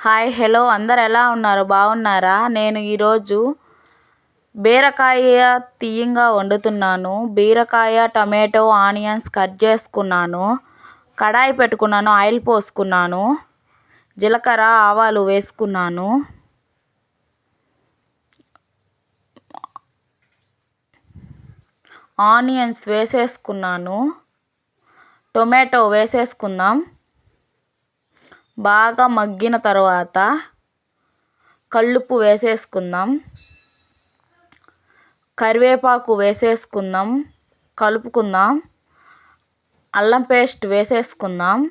Hi hello అందరు ఎలా ఉన్నారు? బాగున్నారా? నేను ఈరోజు బీరకాయ తీయంగా వండుతున్నాను. బీరకాయ టమాటో ఆనియన్స్ కట్ చేసుకున్నాను. కడాయి పెట్టుకున్నాను ఆయిల్ పోసుకున్నాను. జీలకర్ర ఆవాలు వేసుకున్నాను. ఆనియన్స్ వేసేసుకున్నాను. టొమాటో వేసేసుకుందాం. బాగా మగ్గిన తర్వాత కల్లుప్పు వేసేసుకుందాం. కరివేపాకు వేసేసుకుందాం. కలుపుకుందాం. అల్లం పేస్ట్ వేసేసుకుందాం.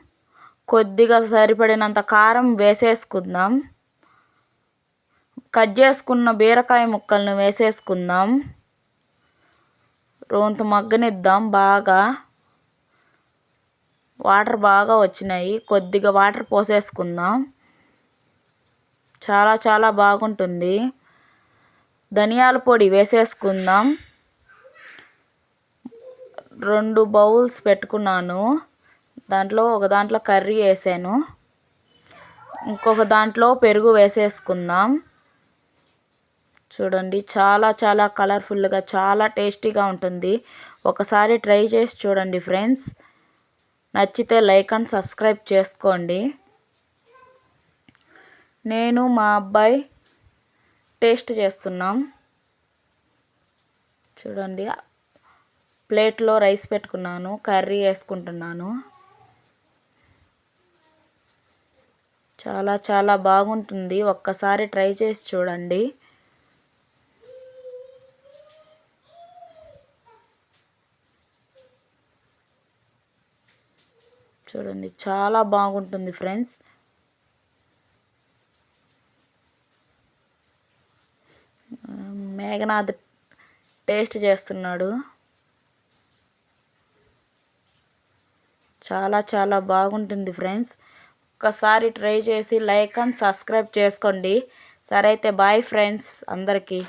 కొద్దిగా సరిపడినంత కారం వేసేసుకుందాం. కట్ చేసుకున్న బీరకాయ ముక్కలను వేసేసుకుందాం. రోంత మగ్గనిద్దాం బాగా. వాటర్ బాగా వచ్చినాయి. కొద్దిగా వాటర్ పోసేసుకుందాం. చాలా చాలా బాగుంటుంది. ధనియాల పొడి వేసేసుకుందాం. రెండు బౌల్స్ పెట్టుకున్నాను. దాంట్లో ఒక దాంట్లో కర్రీ వేసాను. ఇంకొక దాంట్లో పెరుగు వేసేసుకుందాం. చూడండి చాలా చాలా కలర్ఫుల్గా చాలా టేస్టీగా ఉంటుంది. ఒకసారి ట్రై చేసి చూడండి ఫ్రెండ్స్ నచ్చితే లైక్ అండ్ సబ్స్క్రైబ్ చేసుకోండి. నేను మా అబ్బాయి టేస్ట్ చేస్తున్నాం. చూడండి ప్లేట్లో రైస్ పెట్టుకున్నాను కర్రీ వేసుకుంటున్నాను. చాలా చాలా బాగుంటుంది. ఒక్కసారి ట్రై చేసి చూడండి. చూడండి. చాలా బాగుంటుంది ఫ్రెండ్స్. మేఘనాథ్ టేస్ట్ చేస్తున్నాడు. చాలా చాలా బాగుంటుంది ఫ్రెండ్స్. ఒక్కసారి ట్రై చేసి లైక్ అండ్ సబ్స్క్రైబ్ చేసుకోండి. సరే అయితే బాయ్ ఫ్రెండ్స్ అందరికీ.